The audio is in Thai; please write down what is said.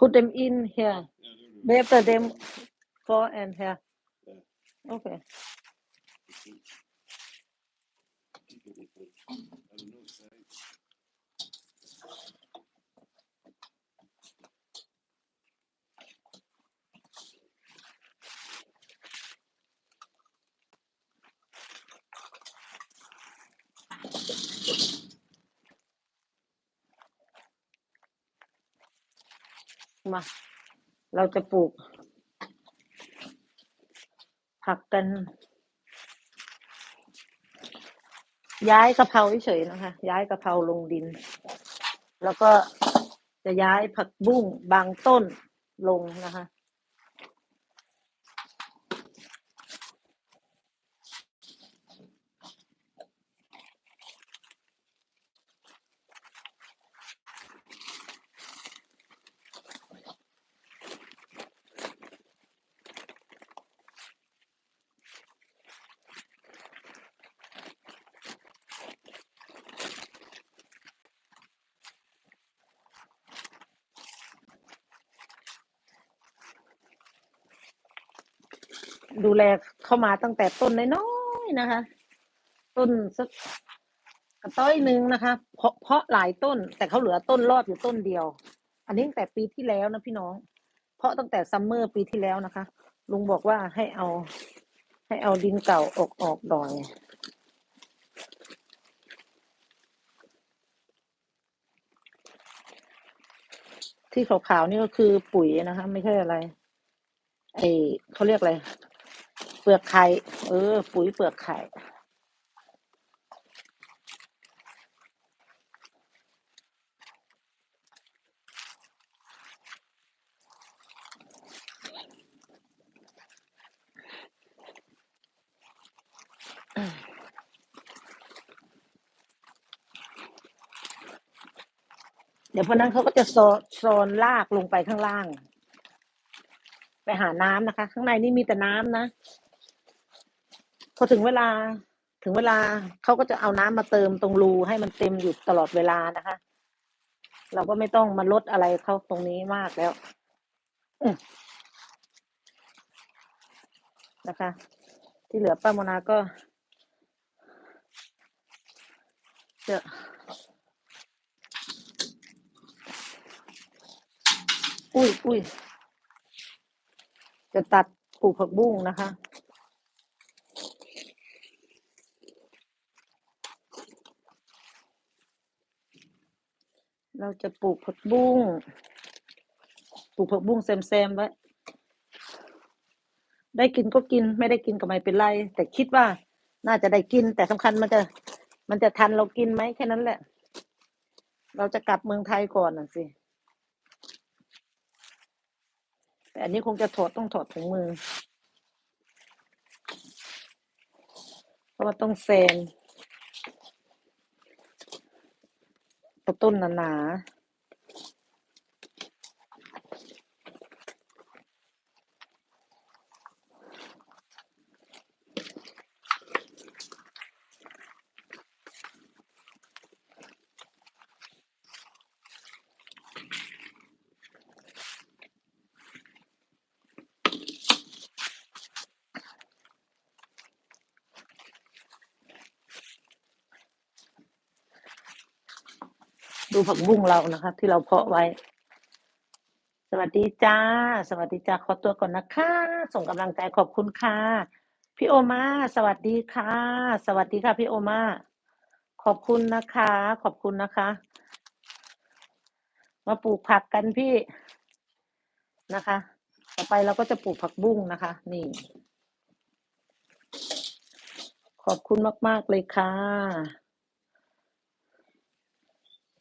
put them in here. Better them for and here. Okay มา เราจะปลูก ผักกัน ย้ายกะเพราเฉยๆนะคะ ย้ายกะเพราลงดิน แล้วก็จะย้ายผักบุ้งบางต้นลงนะคะ ดูแลเข้ามาตั้งแต่ต้นน้อยๆนะคะ ต้นสักกระต้อยหนึ่งนะคะเพาะเพาะหลายต้น แต่เขาเหลือต้นรอดอยู่ต้นเดียว อันนี้ตั้งแต่ปีที่แล้วนะพี่น้อง เพาะตั้งแต่ซัมเมอร์ปีที่แล้วนะคะ ลุงบอกว่าให้เอา ให้เอาดินเก่าออกออกดอยที่ขาวๆนี่ก็คือปุ๋ยนะคะ ไม่ใช่อะไรไอเขาเรียกอะไร เปลือกไข่ เออ ปุ๋ยเปลือกไข่เดี๋ยวพอนั้นเขาก็จะโซโซนลากลงไปข้างล่าง ไปหาน้ำนะคะ ข้างในนี่มีแต่น้ำนะ พอถึงเวลาถึงเวลาเขาก็จะเอาน้ำมาเติมตรงรูให้มันเต็มอยู่ตลอดเวลานะคะ เราก็ไม่ต้องมาลดอะไรเขาตรงนี้มากแล้วนะคะ ที่เหลือป้าโมนาก็จะอุ้ยอุ้ยจะตัดปลูกผักบุ้งนะคะ เราจะปลูกผักบุ้ง ปลูกผักบุ้งแซมๆไว้ ได้กินก็กินไม่ได้กินก็ไม่เป็นไร แต่คิดว่าน่าจะได้กิน แต่สำคัญมันจะมันจะทันเรากินไหมแค่นั้นแหละ เราจะกลับเมืองไทยก่อนน่ะสิ แต่อันนี้คงจะถอดต้องถอดถุงมือ เพราะว่าต้องแซน เอาต้นหนา ดูผักบุ้งเรานะคะ ที่เราเพาะไว้ สวัสดีจ้า สวัสดีจ้าขอตัวก่อนนะคะ ส่งกำลังใจขอบคุณค่ะ พี่โอมา สวัสดีค่ะ สวัสดีค่ะพี่โอมา ขอบคุณนะคะ ขอบคุณนะคะ มาปลูกผักกันพี่นะคะ ต่อไปเราก็จะปลูกผักบุ้งนะคะ นี่ ขอบคุณมาก ๆ เลยค่ะ